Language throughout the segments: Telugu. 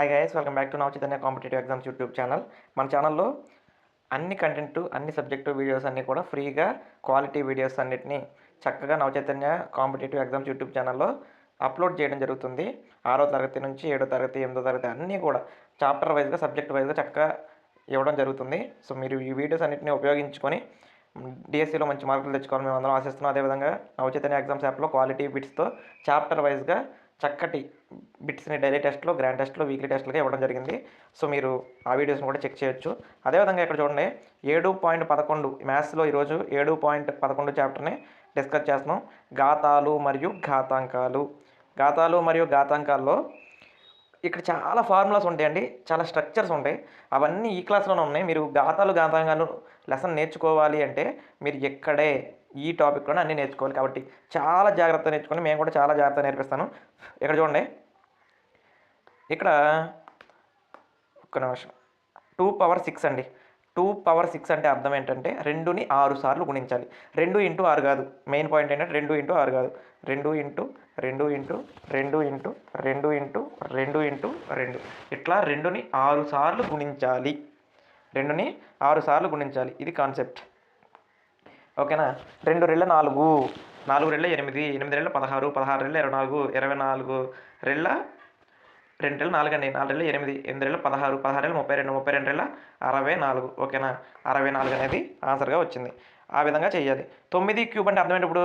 Hi guys welcome back to నా Chaitanya competitive exams YouTube channel మన ఛానల్లో అన్ని కంటెంట్ అన్ని సబ్జెక్టు వీడియోస్ అన్నీ కూడా ఫ్రీగా క్వాలిటీ వీడియోస్ అన్నింటినీ చక్కగా Nava Chaitanya competitive exams YouTube ఛానల్లో అప్లోడ్ చేయడం జరుగుతుంది. ఆరో తరగతి నుంచి ఏడో తరగతి ఎనిమిదో తరగతి అన్నీ కూడా చాప్టర్ వైజ్గా సబ్జెక్ట్ వైజ్గా చక్కగా ఇవ్వడం జరుగుతుంది. సో మీరు ఈ వీడియోస్ అన్నింటినీ ఉపయోగించుకొని డిఎస్సిలో మంచి మార్కులు తెచ్చుకోవాలని మేము అందరం ఆశిస్తున్నాం. అదేవిధంగా నవచైతన్య ఎగ్జామ్స్ యాప్లో క్వాలిటీ బిట్స్తో చాప్టర్ వైజ్గా చక్కటి బిట్స్ని డైలీ టెస్ట్లో గ్రాండ్ టెస్ట్లో వీక్లీ టెస్ట్లుగా ఇవ్వడం జరిగింది. సో మీరు ఆ వీడియోస్ని కూడా చెక్ చేయొచ్చు. అదేవిధంగా ఇక్కడ చూడండి ఏడు పాయింట్ పదకొండు మ్యాథ్స్లో ఈరోజు ఏడు పాయింట్ పదకొండు చాప్టర్ని డిస్కస్ చేస్తున్నాం. ఘాతాలు మరియు ఘాతాంకాలు. ఘాతాలు మరియు ఘాతాంకాల్లో ఇక్కడ చాలా ఫార్ములాస్ ఉంటాయండి. చాలా స్ట్రక్చర్స్ ఉంటాయి. అవన్నీ ఈ క్లాస్లోనే ఉన్నాయి. మీరు గాతాలు గాతాంగాలు లెసన్ నేర్చుకోవాలి అంటే మీరు ఎక్కడే ఈ టాపిక్లోనే అన్నీ నేర్చుకోవాలి కాబట్టి చాలా జాగ్రత్త నేర్చుకొని మేము కూడా చాలా జాగ్రత్త నేర్పిస్తాను. ఇక్కడ చూడండి. ఇక్కడ ఒక్క నిమిషం. టూ పవర్ సిక్స్ అండి. టూ పవర్ సిక్స్ అంటే అర్థం ఏంటంటే రెండుని ఆరు సార్లు గుణించాలి. రెండు ఇంటూ ఆరు కాదు. మెయిన్ పాయింట్ ఏంటంటే రెండు ఇంటూ ఆరు కాదు. రెండు ఇంటూ రెండు ఇంటూ రెండు ఇంటూ రెండు ఇంటూ రెండు ఇంటూ రెండు. ఇట్లా రెండుని ఆరు సార్లు గుణించాలి. రెండుని ఆరు సార్లు గుణించాలి. ఇది కాన్సెప్ట్. ఓకేనా? రెండు రెళ్ళ నాలుగు. నాలుగు రెళ్ళ ఎనిమిది ఎనిమిది రెళ్ళ పదహారు పదహారు రెళ్ళ ఇరవై నాలుగు ఇరవై నాలుగు రెళ్ళ రెండు రెళ్ళు నాలుగు అండి. నాలుగు రెళ్ళు ఎనిమిది ఎనిమిది రెళ్ళు పదహారు పదహారు రెళ్ళు ముప్పై రెండు ముప్పై రెండు రెళ్ళ అరవై నాలుగు. ఓకేనా? అరవై నాలుగు అనేది ఆన్సర్గా వచ్చింది. ఆ విధంగా చేయాలి. తొమ్మిది క్యూబ్ అంటే అర్థం ఇప్పుడు?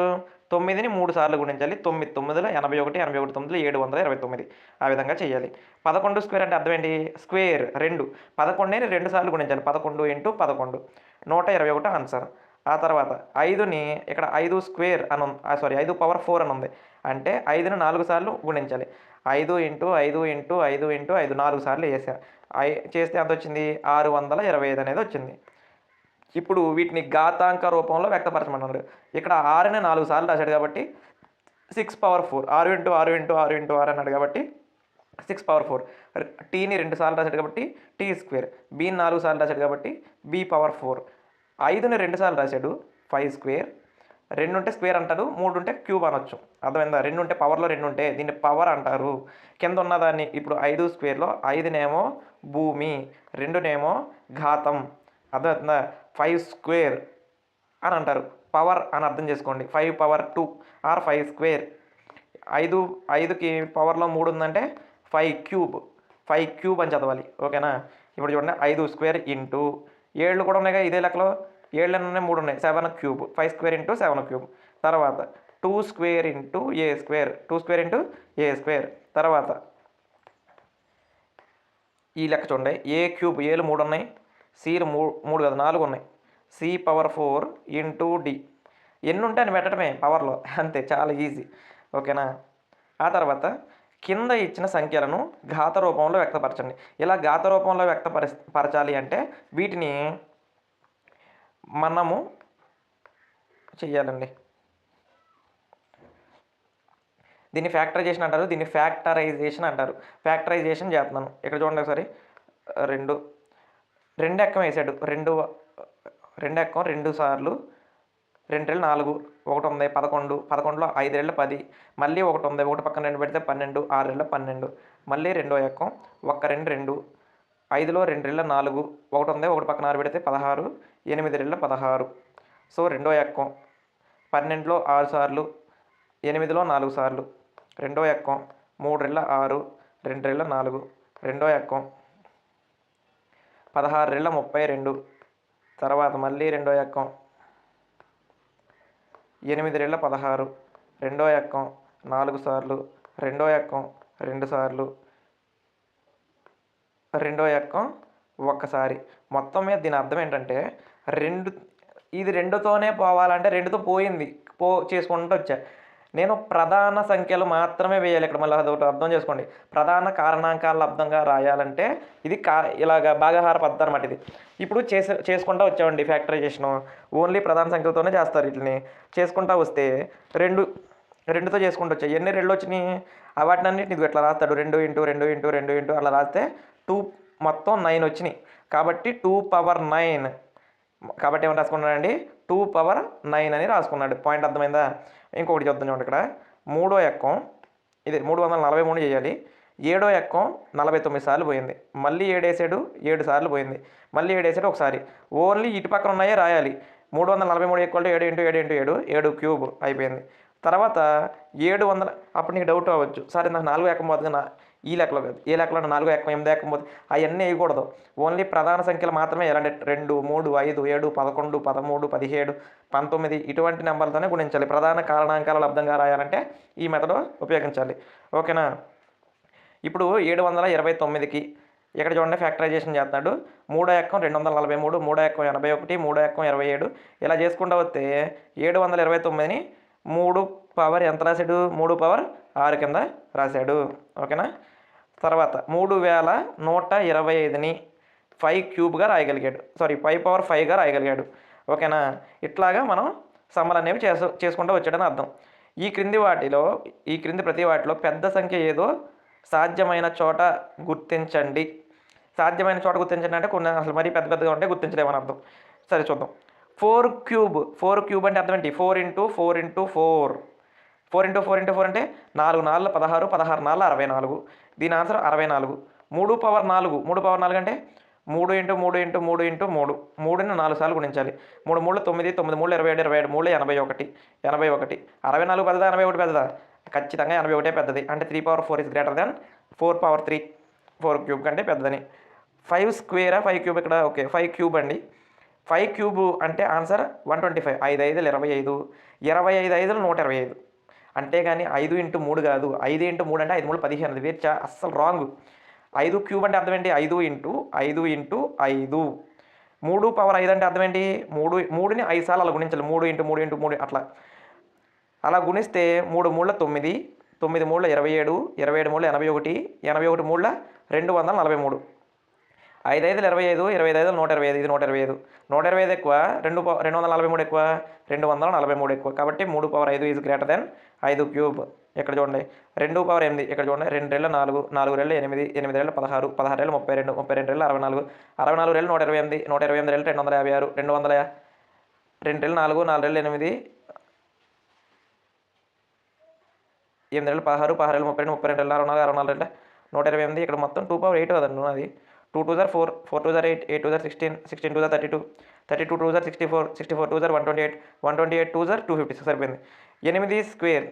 తొమ్మిదిని మూడు సార్లు గుణించాలి. తొమ్మిది తొమ్మిదిలో ఎనభై ఒకటి ఎనభై ఒకటి తొమ్మిదిలో ఏడు వందల ఇరవై తొమ్మిది. ఆ విధంగా చేయాలి. పదకొండు స్క్వేర్ అంటే అర్థం ఏంటి? స్క్వేర్ రెండు. పదకొండుని రెండు సార్లు గుణించాలి. పదకొండు ఇంటూ పదకొండు. నూట ఇరవై ఒకటి ఆన్సర్. ఆ తర్వాత ఐదుని ఇక్కడ ఐదు స్క్వేర్ అని సారీ ఐదు పవర్ ఫోర్ అని ఉంది. అంటే ఐదుని నాలుగు సార్లు గుణించాలి. ఐదు ఇంటూ ఐదు ఇంటూ ఐదు ఇంటూ ఐదు నాలుగు సార్లు వేసా. ఐ చేస్తే ఎంత వచ్చింది? ఆరు వందల ఇరవై ఐదు అనేది వచ్చింది. ఇప్పుడు వీటిని ఘాతాంక రూపంలో వ్యక్తపరచమన్నారు ఇక్కడ ఆరుని నాలుగు సార్లు రాశాడు కాబట్టి సిక్స్ పవర్ ఫోర్ ఆరు ఇంటూ ఆరు ఇంటూ ఆరు ఇంటూ ఆరు అన్నాడు కాబట్టి సిక్స్ పవర్ ఫోర్ టీని రెండు సార్లు రాశాడు కాబట్టి టీ స్క్వేర్. బీని నాలుగు సార్లు రాశాడు కాబట్టి బీ పవర్ ఫోర్. ఐదుని రెండు సార్లు రాశాడు. ఫైవ్ స్క్వేర్ రెండు ఉంటే స్క్వేర్ అంటారు మూడు ఉంటే క్యూబ్ అనొచ్చు. అర్థమైందా? రెండు ఉంటే పవర్లో రెండు ఉంటే దీన్ని పవర్ అంటారు. కింద ఉన్నదాన్ని ఇప్పుడు ఐదు స్క్వేర్లో ఐదునేమో భూమి రెండునేమో ఘాతం. అర్థమవుతుందా? ఫైవ్ స్క్వేర్ అని అంటారు. పవర్ అని అర్థం చేసుకోండి. Five power two or five square ఐదు ఐదుకి పవర్లో మూడు ఉందంటే ఫైవ్ క్యూబ్ ఫైవ్ క్యూబ్ అని చదవాలి. ఓకేనా? ఇప్పుడు చూడండి ఐదు స్క్వేర్ ఇంటూ ఏళ్ళు కూడా ఉన్నాయి కదా ఇదే లెక్కలో? ఏళ్ళు ఉన్నాయి? మూడు ఉన్నాయి. Seven cube. Five square into seven cube. తర్వాత two square into A square? Two square into A square? తర్వాత ఈ లెక్క చూడండి. A cube? ఏలు మూడు ఉన్నాయి. సీలు మూడు మూడు కదా నాలుగు ఉన్నాయి. C power four into D. ఎన్ని ఉంటే అని పెట్టడమే పవర్లో. అంతే చాలా ఈజీ. ఓకేనా? ఆ తర్వాత కింద ఇచ్చిన సంఖ్యలను ఘాత రూపంలో వ్యక్తపరచండి. ఇలా ఘాత రూపంలో వ్యక్తపరి పరచాలి అంటే వీటిని మనము చేయాలండి దీన్ని ఫ్యాక్టరైజేషన్ అంటారు. దీన్ని ఫ్యాక్టరైజేషన్ అంటారు. ఫ్యాక్టరైజేషన్ చేస్తున్నాను. ఇక్కడ చూడండి ఒకసారి. రెండు. రెండు ఎక్కం వేసాడు. రెండు రెండు ఎక్కం రెండు సార్లు రెండు నాలుగు ఒకటి ఉంది పదకొండు పదకొండులో ఐదు పది మళ్ళీ ఒకటి ఉంది ఒకటి పక్కన రెండు పెడితే పన్నెండు ఆరు పన్నెండు మళ్ళీ రెండో ఎక్కం ఒక్క రెండు రెండు ఐదులో రెండు నాలుగు ఒకటి ఉంది ఒకటి పక్కన ఆరు పెడితే పదహారు ఎనిమిది పదహారు. సో రెండో ఎక్కం పన్నెండులో ఆరు సార్లు ఎనిమిదిలో నాలుగు సార్లు రెండో ఎక్కం మూడు ఆరు రెండురెళ్ళ నాలుగు రెండో ఎక్కం పదహారు ముప్పై రెండు తర్వాత మళ్ళీ రెండో ఎక్కం ఎనిమిది రెళ్ళ పదహారు రెండో ఎక్కం నాలుగు సార్లు రెండో ఎక్కం రెండు సార్లు రెండో ఎక్కం ఒక్కసారి. మొత్తం మీద దీని అర్థం ఏంటంటే రెండు ఇది రెండుతోనే పోవాలంటే రెండుతో పోయింది పో చేసుకుంటూ వచ్చా. నేను ప్రధాన సంఖ్యలు మాత్రమే వేయాలి ఇక్కడ. మళ్ళీ అదొకటి అర్థం చేసుకోండి. ప్రధాన కారణాంకాల లబ్ధంగా రాయాలంటే ఇది కా ఇలాగ భాగాహార పద్ధతి అనమాట ఇది. ఇప్పుడు చేసే చేసుకుంటా వచ్చామండి ఫ్యాక్టరైజేషను. ఓన్లీ ప్రధాన సంఖ్యలతోనే చేస్తారు వీటిని. చేసుకుంటా వస్తే రెండు రెండుతో చేసుకుంటూ వచ్చాయి ఎన్ని రెండు వచ్చినాయి? ఆ వాటిని ఇట్లా రాస్తాడు. రెండు ఇంటూ రెండు ఇంటూ రెండు ఇంటూ అలా రాస్తే టూ మొత్తం నైన్ వచ్చినాయి. కాబట్టి టూ పవర్ నైన్. కాబట్టి ఏమని రాసుకున్నాడండి టూ పవర్ నైన్ అని రాసుకున్నాడు. పాయింట్ అర్థమైందా? ఇంకొకటి చూద్దాం చూడండి ఇక్కడ. మూడో ఎక్కం ఇది మూడు వందల నలభై మూడు చేయాలి. ఏడో ఎక్కం నలభై తొమ్మిది సార్లు పోయింది. మళ్ళీ ఏడేసాడు ఏడు సార్లు పోయింది. మళ్ళీ ఏడేసాడు ఒకసారి. ఓన్లీ ఇటు పక్కన ఉన్నాయే రాయాలి. మూడు వందల నలభై మూడు ఎక్కువ ఏడు ఇంటూ ఏడు ఇంటూ ఏడు ఏడు క్యూబ్ అయిపోయింది. తర్వాత ఏడు వందల అప్పుడు నీకు డౌట్ అవ్వచ్చు. సరే నాకు నాలుగు ఎక్కం పోతుంది ఈ లెక్కలో కాదు. ఏ లెక్కలో నాలుగు ఎక్కం ఎనిమిది ఎక్కం అవన్నీ వేయకూడదు. ఓన్లీ ప్రధాన సంఖ్యలు మాత్రమే ఎలాంటి రెండు మూడు ఐదు ఏడు పదకొండు పదమూడు పదిహేడు పంతొమ్మిది ఇటువంటి నెంబర్లతోనే గుణించాలి. ప్రధాన కారణాంకాల లబ్ధంగా రాయాలంటే ఈ మెథడ్ ఉపయోగించాలి. ఓకేనా? ఇప్పుడు ఏడు వందల ఇరవై తొమ్మిదికి ఇక్కడ చూడండి ఫ్యాక్టరైజేషన్ చేస్తున్నాడు. మూడో ఎక్కం రెండు వందల నలభై మూడు మూడో ఎక్కం ఎనభై ఒకటి మూడో ఎక్కం ఇరవై ఏడు. ఇలా చేసుకుంటూ వస్తే ఏడు వందల ఇరవై తొమ్మిదిని మూడు పవర్ ఎంత రాశాడు? మూడు పవర్ ఆరు కింద రాశాడు. ఓకేనా? తర్వాత మూడు వేల నూట ఇరవై ఐదుని ఫైవ్ క్యూబ్గా రాయగలిగాడు. సారీ ఫైవ్ పవర్ ఫైవ్గా రాయగలిగాడు. ఓకేనా? ఇట్లాగా మనం సమ్మలు అనేవి చేసు చేసుకుంటూ వచ్చాడని అర్థం. ఈ క్రింది వాటిలో ఈ క్రింది ప్రతి వాటిలో పెద్ద సంఖ్య ఏదో సాధ్యమైన చోట గుర్తించండి. సాధ్యమైన చోట గుర్తించండి అంటే కొన్ని అసలు మరీ పెద్ద పెద్దగా ఉంటే గుర్తించలేమని అర్థం. సరే చూద్దాం. ఫోర్ క్యూబ్ ఫోర్ క్యూబ్ అంటే అర్థం ఏంటి? Four into four into four four into four into four అంటే నాలుగు నాలుగు పదహారు పదహారు నాలుగు అరవై నాలుగు. దీని ఆన్సర్ అరవై నాలుగు. మూడు పవర్ నాలుగు. మూడు పవర్ నాలుగు అంటే మూడు ఇంటూ మూడు ఇంటూ మూడు ఇంటూ మూడు. మూడుని నాలుగు సార్లు గుణించాలి. మూడు మూడు తొమ్మిది తొమ్మిది మూడు ఇరవై ఏడు ఇరవై ఏడు మూడు ఎనభై ఒకటి ఎనభై ఒకటి. అరవై నాలుగు పెద్దదా ఎనభై ఒకటి పెద్దదా? ఖచ్చితంగా ఎనభై ఒకటే పెద్దది. అంటే three power four is greater than four power three four cube కంటే పెద్దదని. ఫైవ్ స్క్వేరా ఫైవ్ క్యూబ్ ఇక్కడ ఓకే ఫైవ్ క్యూబ్ అండి. ఫైవ్ క్యూబ్ అంటే ఆన్సర్ వన్ ట్వంటీ ఫైవ్ ఐదు ఐదులు ఇరవై ఐదు. ఇరవై ఐదు ఐదులు నూట ఇరవై ఐదు. అంటే కానీ ఐదు ఇంటూ మూడు కాదు. ఐదు ఇంటూ మూడు అంటే ఐదు మూడు పదిహేను. అది వేర్చా అస్సలు రాంగ్. ఐదు క్యూబ్ అంటే అర్థం ఏంటి? ఐదు ఇంటూ ఐదు ఇంటూ ఐదు. మూడు పవర్ ఐదు అంటే అర్థం ఏంటి? మూడు మూడుని ఐదు సార్లు అలా గుణించాలి. మూడు ఇంటూ మూడు ఇంటూ మూడు అట్లా. అలా గుణిస్తే మూడు మూడుల తొమ్మిది తొమ్మిది మూడుల ఇరవై ఏడు ఇరవై ఏడు మూడుల ఎనభై ఒకటి ఎనభై ఒకటి మూడుల రెండు వందల నలభై మూడు. ఐదు ఐదులు ఇరవై ఐదు ఇరవై ఐదు ఐదులు నూట ఇరవై ఐదు ఇది నూట ఇరవై ఐదు. నూట ఇరవై ఐదు ఎక్కువ రెండు రెండు వందల నలభై మూడు ఎక్కువ రెండు వందల నలభై మూడు ఎక్కువ. కాబట్టి మూడు పవర్ ఐదు ఈజ్ గ్రేటర్ దెన్ ఐదు క్యూబ్. ఇక్కడ చూడండి రెండు పవర్ ఎనిమిది ఇక్కడ చూడండి రెండు రెళ్ళ నాలుగు నాలుగు రెళ్ళు ఎనిమిది ఎనిమిది రెళ్ళు పదహారు పదహారు రెళ్ళు ముప్పై రెండు ముప్పై రెండు రెళ్ళు అరవై నాలుగు అరవై నాలుగు రెళ్ళు నూట ఇరవై ఎనిమిది నూట ఇరవై ఎనిమిది రెళ్ళు రెండు వందల యాభై ఆరు రెండు వందల రెండు రెళ్ళు నాలుగు నాలుగు రెళ్ళు ఎనిమిది ఎనిమిది రెళ్ళు పదహారు పదహారు రెళ్ళు ముప్పై రెండు ముప్పై రెండు రెళ్ళు అరవై నాలుగు అరవై నాలుగు రెళ్ళు నూట ఇరవై ఎనిమిది. ఇక్కడ మొత్తం టూ పవర్ ఎయిట్ కదండి అది టూ టూ జార్ ఫోర్ ఫోర్ టూ జార్ ఎయిట్ ఎయిట్ టూ జార్ sixteen sixteen two jar thirty two thirty two two jar sixty four sixty four two jar one twenty eight one twenty eight two jar two fifty six సరిపోయింది. ఎనిమిది స్క్వేర్.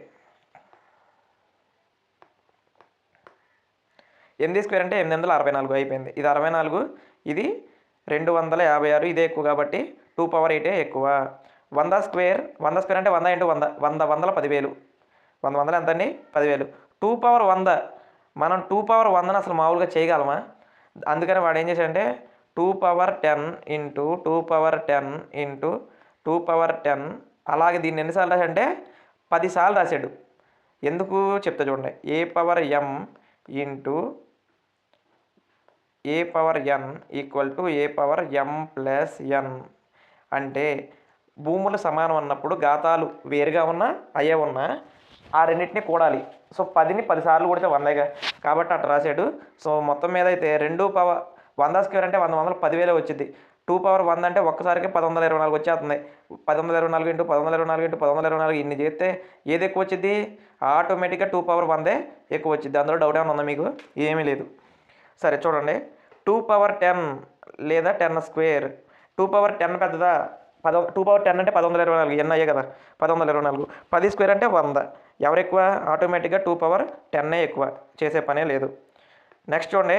ఎనిమిది స్క్వేర్ అంటే ఎనిమిది వందల అరవై నాలుగు అయిపోయింది. ఇది అరవై నాలుగు ఇది రెండు వందల యాభై ఆరు ఇదే ఎక్కువ కాబట్టి టూ పవర్ ఎయిటే ఎక్కువ. వంద స్క్వేర్ వంద స్క్వేర్ అంటే వంద ఇంటూ వంద వంద వందల పదివేలు. వంద వందలు ఎంత అండి పదివేలు టూ పవర్ వంద మనం టూ పవర్ వందను అసలు మామూలుగా చేయగలమా? అందుకని వాడు ఏం చేశాడంటే two power ten into two power ten into two power ten అలాగే దీన్ని ఎన్నిసార్లు రాశాడంటే పదిసార్లు రాశాడు. ఎందుకు చెప్తా చూడండి. A power M into A power N equal to A power M plus N అంటే భూములు సమానం అన్నప్పుడు ఘాతాలు వేరుగా ఉన్నా అయ్యే ఉన్నా ఆ రెండింటిని కూడాలి. సో పదిని పదిసార్లు కొడితే వందేగా. కాబట్టి అట్లా రాశాడు సో మొత్తం మీద అయితే రెండు పవర్ వంద స్క్వేర్ అంటే వంద వందలు పదివేలే వచ్చింది టూ పవర్ వంద అంటే ఒక్కసారికి పది వందల ఇరవై నాలుగు వచ్చేస్తుంది పది వందల ఇరవై నాలుగు ఇంటూ పది వందల ఇరవై నాలుగు ఇంటూ పది వందల ఇరవై నాలుగు ఇన్ని చేస్తే ఏది ఎక్కువ వచ్చింది ఆటోమేటిక్గా టూ పవర్ వందే ఎక్కువ వచ్చింది అందులో డౌట్ ఏమైనా ఉందా మీకు? ఏమీ లేదు. సరే చూడండి. టూ పవర్ టెన్ లేదా ten square. Two power ten పెద్దదా? పద టూ పవర్ టెన్ అంటే పది వందల ఇరవై నాలుగు ఎన్ని అయ్యే కదా? పది వందల ఇరవై నాలుగు. పది స్క్వేర్ అంటే వంద. ఎవరు ఎక్కువ ఆటోమేటిక్గా టూ పవర్ టెన్నే ఎక్కువ. చేసే పనే లేదు. నెక్స్ట్ చూడండి.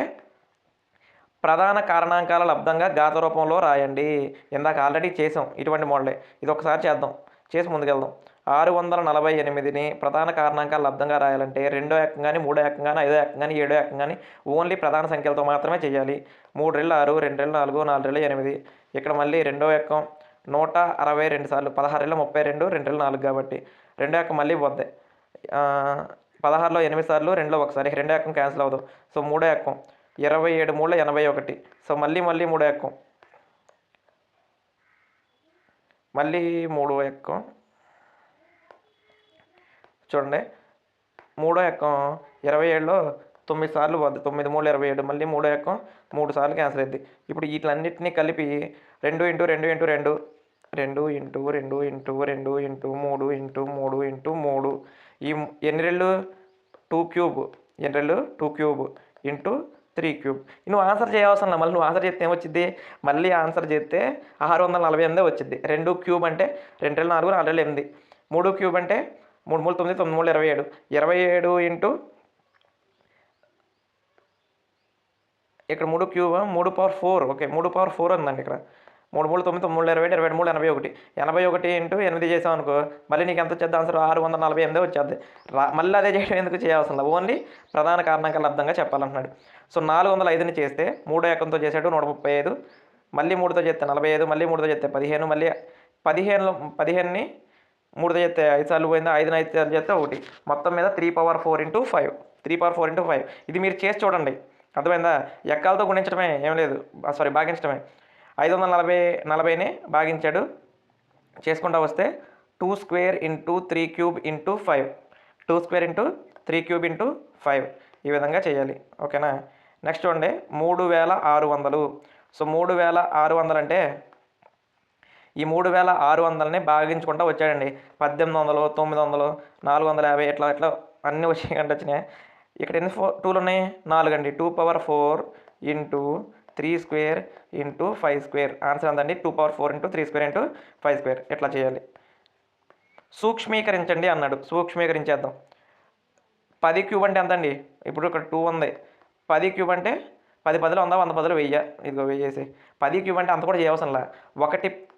ప్రధాన కారణాంకాల లబ్ధంగా గాత రూపంలో రాయండి. ఇందాక ఆల్రెడీ చేసాం ఇటువంటి మోడలే ఇది ఒకసారి చేద్దాం. చేసి ముందుకెళ్దాం. ఆరు వందల నలభై ఎనిమిదిని ప్రధాన కారణాంకాల లబ్ధంగా రాయాలంటే రెండో ఏకం కానీ మూడో ఏకం కానీ ఐదో ఏకం కానీ ఏడో ఏకం కానీ ఓన్లీ ప్రధాన సంఖ్యలతో మాత్రమే చేయాలి. మూడు రెళ్ళు ఆరు రెండు రెళ్ళు నాలుగు నాలుగు రెళ్ళు ఎనిమిది. ఇక్కడ మళ్ళీ రెండో ఏకం నూట అరవై రెండు సార్లు పదహారు ముప్పై రెండు రెండు నాలుగు కాబట్టి. రెండో ఏకం మళ్ళీ పోద్ది. పదహారులో ఎనిమిది సార్లు రెండులో ఒకసారి రెండో ఎక్కం క్యాన్సిల్ అవ్వదు. సో మూడో ఎక్కం ఇరవై ఏడు మూడు ఎనభై ఒకటి. సో మళ్ళీ మళ్ళీ మూడో ఎక్కం మళ్ళీ మూడో ఎక్కం చూడండి. మూడో ఎక్కం ఇరవై ఏడులో తొమ్మిది సార్లు పోద్ది. తొమ్మిది మూడు ఇరవై ఏడు. మళ్ళీ మూడో ఎక్కం మూడు సార్లు క్యాన్సిల్ అయింది ఇప్పుడు వీటిలన్నింటినీ కలిపి రెండు ఇంటూ రెండు ఇంటూ రెండు రెండు ఇంటూ రెండు ఇంటూ రెండు ఇంటూ మూడు ఇంటూ మూడు ఇంటూ మూడు. ఈ ఎన్ని రెళ్ళు? Two cube. ఎన్ని రెళ్ళు? Two cube. Into three cube. నువ్వు ఆన్సర్ చేయవలసిన మళ్ళీ నువ్వు ఆన్సర్ చేస్తే ఏమొచ్చింది మళ్ళీ ఆన్సర్ చేస్తే ఆరు వందల నలభై ఎనిమిది వచ్చింది రెండు క్యూబ్ అంటే రెండు వేల నాలుగు నాలుగు ఎనిమిది. మూడు క్యూబ్ అంటే మూడు మూడు తొమ్మిది తొమ్మిది మూడు ఇరవై ఏడు. ఇరవై ఏడు ఇంటూ ఇక్కడ మూడు క్యూబ్ మూడు పవర్ ఫోర్. ఓకే మూడు పవర్ ఫోర్ ఉందండి ఇక్కడ. మూడు మూడు తొమ్మిది తొమ్మిది మూడు ఇరవై ఇరవై మూడు ఎనభై ఒకటి. ఎనభై ఒకటి ఇంటూ ఎనిమిది చేసాం అనుకో మళ్ళీ నీకు ఎంత వచ్చేది? ఆన్సర్ ఆరు వందల నలభై ఎనిమిది వచ్చేది. రా మళ్ళీ అదే చేయడం ఎందుకు చేయాల్సిన ఓన్లీ ప్రధాన కారణాంకాల అర్థంగా చెప్పాలంటున్నాడు. సో నాలుగు వందల ఐదుని చేస్తే మూడో ఎకంతో చేసాడు నూట ముప్పై ఐదు మళ్ళీ మూడుతో చేస్తే నలభై ఐదు మళ్ళీ మూడుతో చేస్తే పదిహేను మళ్ళీ పదిహేను పదిహేనుని మూడుతో చేస్తే ఐదు సార్లు పోయిందా? ఐదుని ఐదు సార్లు చేస్తే ఒకటి. మొత్తం మీద three power four into five. Three power four into five. ఇది మీరు చేసి చూడండి. అర్థమైందా? ఎక్కాలతో గుణించడమే ఏం లేదు. సారీ భాగించడమే. ఐదు వందల నలభై నలభైనే భాగించాడు. చేసుకుంటా వస్తే two square into three cube into five. Two square into three cube into five. ఈ విధంగా చేయాలి. ఓకేనా? నెక్స్ట్ చూడండి. మూడు వేల ఆరు వందలు. సో మూడు వేల ఆరు వందలు అంటే ఈ మూడు వేల ఆరు వందలని భాగించుకుంటూ వచ్చాడండి. పద్దెనిమిది వందలు తొమ్మిది వందలు నాలుగు వందల యాభై ఇట్లా ఇట్లా అన్నీ వచ్చాయి అంటే వచ్చినాయి. ఇక్కడ ఎన్ని ఫోర్ టూలు ఉన్నాయి? నాలుగు అండి two power four into three square into five square. Answer అందండి. Two power four into three square into five square. ఇట్లా చేయాలి? సూక్ష్మీకరించండి అన్నాడు. సూక్ష్మీకరించేద్దాం. పది క్యూబ్ అంటే ఎంత అండి ఇప్పుడు ఇక్కడ టూ ఉంది. పది క్యూబ్ అంటే పది పదులు ఉందా? వంద పదులు వెయ్య? ఇదిగో వెయ్యేసి. పది క్యూబ్ అంటే అంత కూడా చేయవసరంలా ఒకటి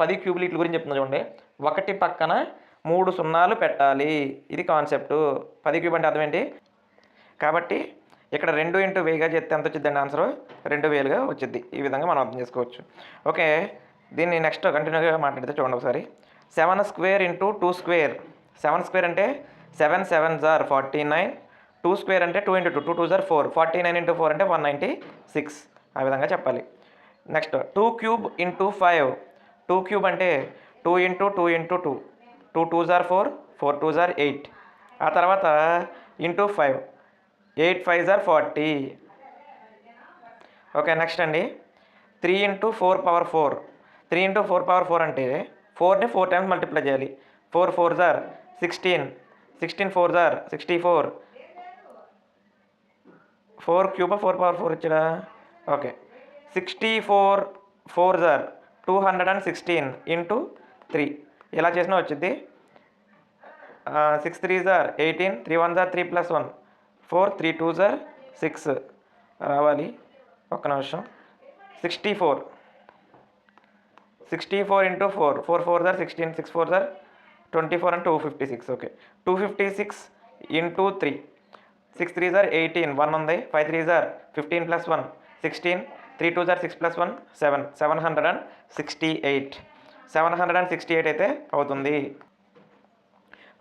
పది క్యూబులు ఇట్ల గురించి చెప్తున్నా చూడండి. ఒకటి పక్కన మూడు సున్నాలు పెట్టాలి. ఇది కాన్సెప్ట్. పది క్యూబ్ అంటే అర్థం ఏంటి? కాబట్టి ఇక్కడ రెండు ఇంటూ వెయ్యిగా చేస్తే ఎంత వచ్చిందండి ఆన్సర్? రెండు వేలుగా వచ్చింది ఈ విధంగా మనం అర్థం చేసుకోవచ్చు. ఓకే దీన్ని నెక్స్ట్ కంటిన్యూగా మాట్లాడితే చూడండి ఒకసారి. Seven square into two square seven square అంటే సెవెన్ సెవెన్ జార్ ఫార్టీ నైన్ టూ స్క్వేర్ అంటే two into two two two jar four forty nine into four అంటే వన్ నైంటీ సిక్స్ ఆ విధంగా చెప్పాలి. Next two cube into five two cube అంటే two into two into two two two jar four four two జార్ ఎయిట్ ఆ తర్వాత ఇంటూ ఫైవ్ ఎయిట్ ఫైవ్ జార్ ఫార్టీ. ఓకే నెక్స్ట్ అండి. Three into four power four. Three into four power four అంటే ఫోర్ని ఫోర్ టైమ్స్ మల్టిప్లై చేయాలి. ఫోర్ ఫోర్ జార్ సిక్స్టీన్. సిక్స్టీన్ ఫోర్ జార్ సిక్స్టీ ఫోర్. ఫోర్ క్యూబా ఫోర్ పవర్ ఫోర్ ఇచ్చాడా? Okay. Sixty four four jar two hundred and sixteen into three. ఇలా చేసినా వచ్చింది సిక్స్ త్రీ జార్ eighteen three one jar three plus one. Four three two jar six రావాలి. ఒక్క నిమిషం. Sixty four. Sixty four into four. Four four jar sixteen six four jar twenty four and two fifty six. Okay. Two fifty six into three. Six three jar eighteen. One ఉంది. Five three jar fifteen plus one. Sixteen. Three two jar six plus one seven. Seven hundred and sixty eight. Seven hundred and sixty eight అయితే అవుతుంది.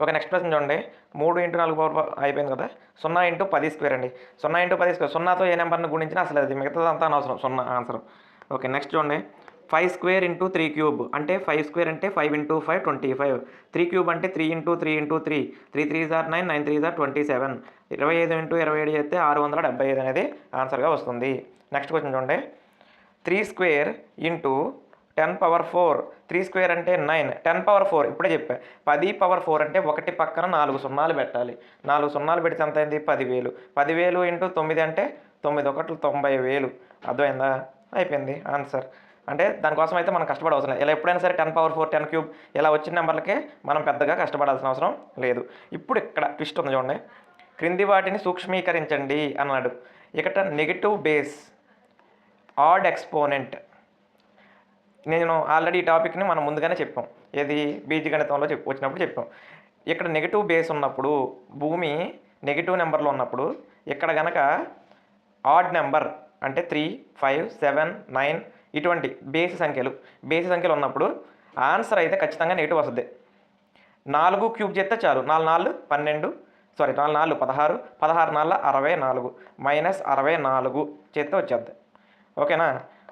ఓకే నెక్స్ట్ ప్రశ్న చూడండి. మూడు ఇంటూ నాలుగు పవర్ అయిపోయింది కదా. సున్నా ఇంటూ పది స్క్వేర్ అండి. సున్నా ఇంటూ పది స్క్వేర్ సున్నాతో ఏ నెంబర్ని గుణించినా అసలు అది మిగతాదంతా అనవసరం. సున్నా ఆన్సర్ ఓకే నెక్స్ట్ చూడండి. Five square into three cube అంటే ఫైవ్ స్క్వేర్ అంటే five into five twenty five three cube అంటే three into three into three three three jar nine nine three జార్ ట్వంటీ సెవెన్ ఇరవై ఐదు ఇంటూ ఇరవై ఏడు చేస్తే ఆరు వందల డెబ్బై ఐదు అనేది ఆన్సర్గా వస్తుంది. నెక్స్ట్ క్వశ్చన్ చూడండి. Three square into ten power four three square అంటే నైన్. టెన్ పవర్ ఫోర్ ఇప్పుడే చెప్పా. పది పవర్ ఫోర్ అంటే ఒకటి పక్కన నాలుగు సున్నాలు పెట్టాలి. నాలుగు సున్నాలు పెడితే ఎంత అయింది? పదివేలు. పదివేలు ఇంటూ తొమ్మిది అంటే తొమ్మిది ఒకట్లు తొంభై వేలు. అర్థమైందా? అయిపోయింది ఆన్సర్. అంటే దానికోసం అయితే మనం కష్టపడవసరం లేదు. ఇలా ఎప్పుడైనా సరే ten power four ten cube ఇలా వచ్చిన నెంబర్లకే మనం పెద్దగా కష్టపడాల్సిన అవసరం లేదు. ఇప్పుడు ఇక్కడ ట్విస్ట్ ఉంది చూడండి. క్రింది వాటిని సూక్ష్మీకరించండి అన్నాడు. ఇక్కడ నెగిటివ్ బేస్ ఆడ్ ఎక్స్పోనెంట్ నేను ఆల్రెడీ ఈ టాపిక్ని మనం ముందుగానే చెప్పాం. ఏది బీజగణితంలో చెప్పు వచ్చినప్పుడు చెప్పాం. ఇక్కడ నెగిటివ్ బేస్ ఉన్నప్పుడు భూమి నెగిటివ్ నెంబర్లో ఉన్నప్పుడు ఇక్కడ గనక ఆడ్ నెంబర్ అంటే త్రీ ఫైవ్ సెవెన్ నైన్ ఇటువంటి బేసి సంఖ్యలు బేసి సంఖ్యలు ఉన్నప్పుడు ఆన్సర్ అయితే ఖచ్చితంగా నెగిటివ్ వస్తుంది. నాలుగు క్యూబ్ చేస్తే చాలు. నాలుగు నాలుగు పన్నెండు సారీ నాలుగు నాలుగు పదహారు పదహారు నాలుగు అరవై నాలుగు మైనస్ అరవై నాలుగు చేస్తే వచ్చేద్ది. ఓకేనా?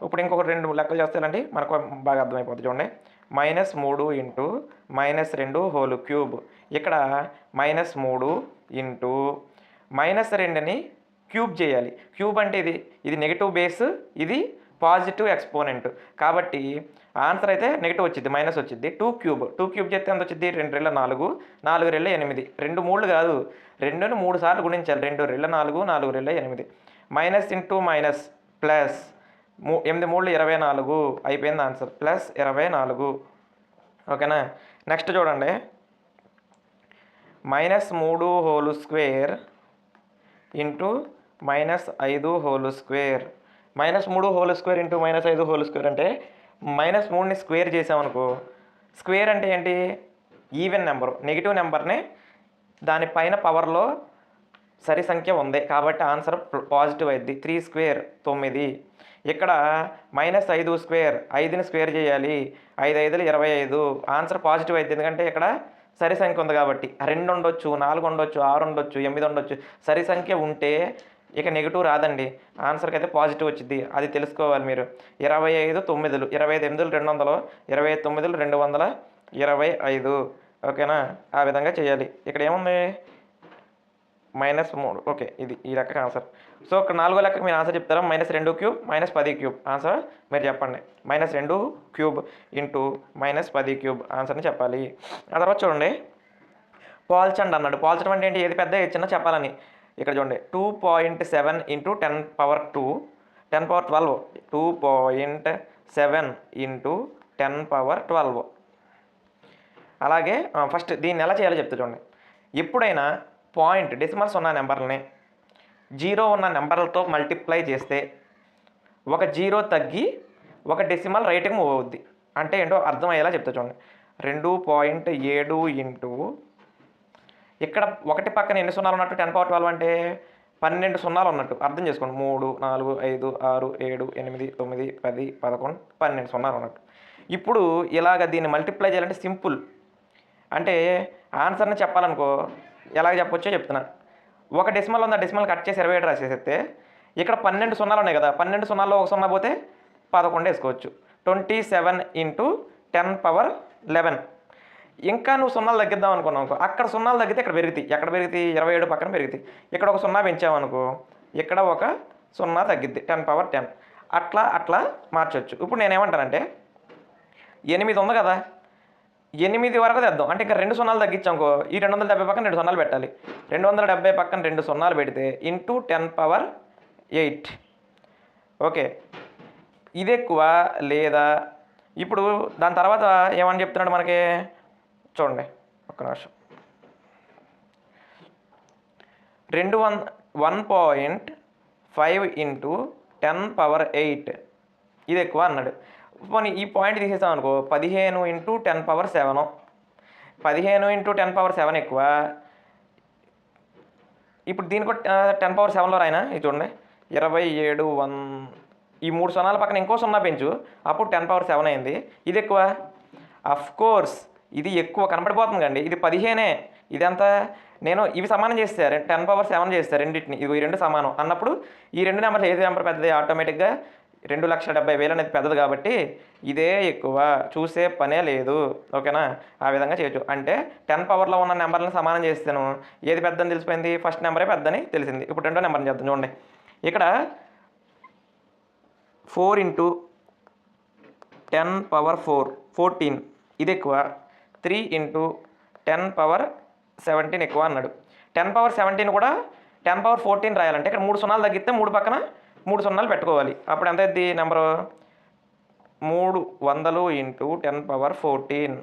ఇప్పుడు ఇంకొక రెండు లెక్కలు చేస్తానండి. మనకు బాగా అర్థమైపోతుంది చూడండి. మైనస్ మూడు ఇంటూ మైనస్ రెండు హోల్ క్యూబ్. ఇక్కడ మైనస్ మూడు ఇంటూ మైనస్ రెండుని క్యూబ్ చేయాలి. క్యూబ్ అంటే ఇది ఇది నెగిటివ్ బేస్ ఇది పాజిటివ్ ఎక్స్పోనెంట్. కాబట్టి ఆన్సర్ అయితే నెగిటివ్ వచ్చింది మైనస్ వచ్చింది టూ క్యూబ్ టూ క్యూబ్ చేస్తే ఎంత వచ్చింది రెండు రెళ్ళ నాలుగు నాలుగు రెళ్ళ ఎనిమిది. రెండు మూడు కాదు రెండుని మూడు సార్లు గుణించాలి. రెండు రెళ్ళ నాలుగు నాలుగు రెళ్ళ ఎనిమిది. మైనస్ ఇంటూ మైనస్ ప్లస్ మూ ఎనిమిది మూడు ఇరవై నాలుగు అయిపోయింది ఆన్సర్. ప్లస్ ఇరవై నాలుగు. ఓకేనా? నెక్స్ట్ చూడండి. మైనస్ మూడు హోల్ స్క్వేర్ ఇంటూ మైనస్ ఐదు హోల్ స్క్వేర్. మైనస్ మూడు హోల్ స్క్వేర్ ఇంటూ మైనస్ ఐదు హోల్ స్క్వేర్ అంటే మైనస్ మూడుని స్క్వేర్ చేసామనుకో స్క్వేర్ అంటే ఏంటి? Even number. నెగిటివ్ నెంబర్ని దానిపైన పవర్లో సరి సంఖ్య ఉంది. కాబట్టి ఆన్సర్ పాజిటివ్ అయింది త్రీ స్క్వేర్ తొమ్మిది. ఇక్కడ మైనస్ ఐదు స్క్వేర్ ఐదుని స్క్వేర్ చేయాలి. ఐదు ఐదులు ఇరవై ఐదు. ఆన్సర్ పాజిటివ్ అయితే ఎందుకంటే ఇక్కడ సరి సంఖ్య ఉంది కాబట్టి. రెండు ఉండొచ్చు నాలుగు ఉండొచ్చు ఆరు ఉండొచ్చు ఎనిమిది ఉండొచ్చు. సరి సంఖ్య ఉంటే ఇక నెగిటివ్ రాదండి. ఆన్సర్కి అయితే పాజిటివ్ వచ్చింది అది తెలుసుకోవాలి మీరు. ఇరవై ఐదు తొమ్మిదిలు ఇరవై ఐదు ఎనిమిదిలు రెండు వందలు ఇరవై ఐదు తొమ్మిదిలు రెండు వందల ఇరవై ఐదు. ఓకేనా? ఆ విధంగా చేయాలి. ఇక్కడ ఏముంది? మైనస్ మూడు. ఓకే ఇది ఈ లెక్క ఆన్సర్ సో ఇక్కడ నాలుగో లెక్కకి మీరు ఆన్సర్ చెప్తారా? మైనస్ రెండు క్యూబ్ మైనస్ పది క్యూబ్? ఆన్సర్? మీరు చెప్పండి. మైనస్ రెండు క్యూబ్ ఇంటూ మైనస్ పది క్యూబ్ ఆన్సర్ని చెప్పాలి. ఆ తర్వాత చూడండి. పోల్చండి అన్నాడు. పోల్చడం అంటే ఏంటి? ఏది పెద్ద ఏది చిన్న చెప్పాలని. ఇక్కడ చూడండి. Two point seven into ten power two. Ten power twelve. Two point seven into ten power twelve. అలాగే ఫస్ట్ దీన్ని ఎలా చేయాలో చెప్తా చూడండి. ఎప్పుడైనా పాయింట్ డెసిమల్స్ ఉన్న నెంబర్ని జీరో ఉన్న నెంబర్లతో మల్టిప్లై చేస్తే ఒక జీరో తగ్గి ఒక డెసిమల్ రైట్కి మూవ్ అవుద్ది. అంటే ఏంటో అర్థమయ్యేలా చెప్తా చూడండి. రెండు పాయింట్ ఏడు ఇంటూ ఇక్కడ ఒకటి పక్కన ఎన్ని సున్నాలు ఉన్నట్టు? టెన్ పవర్ ట్వెల్వ్ అంటే పన్నెండు సున్నాలు ఉన్నట్టు. అర్థం చేసుకోండి. మూడు నాలుగు ఐదు ఆరు ఏడు ఎనిమిది తొమ్మిది పది పదకొండు పన్నెండు సున్నాలు ఉన్నట్టు. ఇప్పుడు ఇలాగ దీన్ని మల్టిప్లై చేయాలంటే సింపుల్. అంటే ఆన్సర్ని చెప్పాలనుకో ఎలాగ చెప్పొచ్చో చెప్తున్నాను ఒక డెసిమల్ ఉంది ఆ డెసిమల్ కట్ చేసి ఇరవై ఏడు రాసేస్తే ఇక్కడ పన్నెండు సున్నాలు ఉన్నాయి కదా పన్నెండు సున్నాల్లో ఒక సున్నా పోతే పదకొండు వేసుకోవచ్చు. Twenty seven into ten power eleven. ఇంకా నువ్వు సున్నాలు తగ్గిద్దాం అనుకున్నావు అనుకో అక్కడ సున్నాలు తగ్గితే ఇక్కడ పెరుగుతాయి. ఎక్కడ పెరుగుతాయి? ఇరవై ఏడు పక్కన పెరుగుతాయి. ఇక్కడ ఒక సున్నా పెంచామనుకో ఇక్కడ ఒక సున్నా తగ్గిద్ది. Ten power ten. అట్లా అట్లా మార్చొచ్చు. ఇప్పుడు నేనేమంటానంటే ఎనిమిది ఉంది కదా ఎనిమిది వరకు తెద్దాం. అంటే ఇంకా రెండు సున్నాలు తగ్గించాంకో ఈ రెండు వందల డెబ్బై పక్కన రెండు సున్నాలు పెట్టాలి. రెండు వందల డెబ్బై పక్కన రెండు సున్నాలు పెడితే into ten power eight. Okay. ఇది ఎక్కువ లేదా? ఇప్పుడు దాని తర్వాత ఏమని చెప్తున్నాడు మనకి? చూడండి ఒక్క నిమిషం. రెండు one one point five into ten power eight. ఇది ఎక్కువ అన్నాడు. పోనీ ఈ పాయింట్ తీసేసాం అనుకో పదిహేను ఇంటూ టెన్ పవర్ సెవెన్ పదిహేను ఇంటూ టెన్ పవర్ సెవెన్ ఎక్కువ. ఇప్పుడు దీనికి టెన్ పవర్ సెవెన్లో రాయినా? ఇది చూడండి. ఇరవై ఏడు వన్ ఈ మూడు సున్నాల పక్కన ఇంకో సున్నా పెంచు. అప్పుడు టెన్ పవర్ సెవెన్ అయింది. ఇది ఎక్కువ? అఫ్ కోర్స్ ఇది ఎక్కువ కనపడిపోతుంది కండి ఇది పదిహేనే. ఇదంతా? నేను ఇవి సమానం చేస్తే టెన్ పవర్ సెవెన్ చేస్తే రెండింటిని. ఇది రెండు సమానం అన్నప్పుడు ఈ రెండు నెంబర్లు ఏది నెంబర్ పెద్దది? ఆటోమేటిక్గా రెండు లక్షల డెబ్బై వేలు అనేది పెద్దది కాబట్టి ఇదే ఎక్కువ. చూసే పనే లేదు. ఓకేనా? ఆ విధంగా చేయొచ్చు. అంటే టెన్ పవర్లో ఉన్న నెంబర్లను సమానం చేస్తాను ఏది పెద్దని తెలిసిపోయింది? ఫస్ట్ నెంబరే పెద్దని తెలిసింది. ఇప్పుడు రెండో నెంబర్ని చేద్దాం. చూడండి. ఇక్కడ four into ten power four fourteen. ఇది ఎక్కువ. Three into ten power seventeen ఎక్కువ అన్నాడు. టెన్ పవర్ సెవెంటీన్ కూడా టెన్ పవర్ ఫోర్టీన్ రాయాలంటే ఇక్కడ మూడు సున్నాలు తగ్గిస్తే మూడు పక్కన మూడు సున్నాలు పెట్టుకోవాలి. అప్పుడు ఎంత అయింది నెంబరు? మూడు వందలు ఇంటూ టెన్ పవర్ ఫోర్టీన్.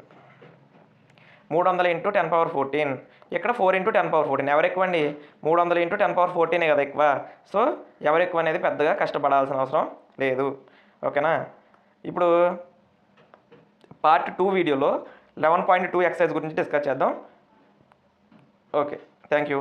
మూడు వందలు ఇంటూ టెన్ పవర్ ఫోర్టీన్. ఇక్కడ four into ten power fourteen. ఎవరు ఎక్కువ అండి? మూడు వందలు ఇంటూ టెన్ పవర్ ఫోర్టీనే కదా ఎక్కువ. సో ఎవరు ఎక్కువ అనేది పెద్దగా కష్టపడాల్సిన అవసరం లేదు. ఓకేనా? ఇప్పుడు పార్ట్ టూ వీడియోలో లెవెన్ పాయింట్ టూ ఎక్సైజ్ గురించి డిస్కస్ చేద్దాం. ఓకే. Thank you.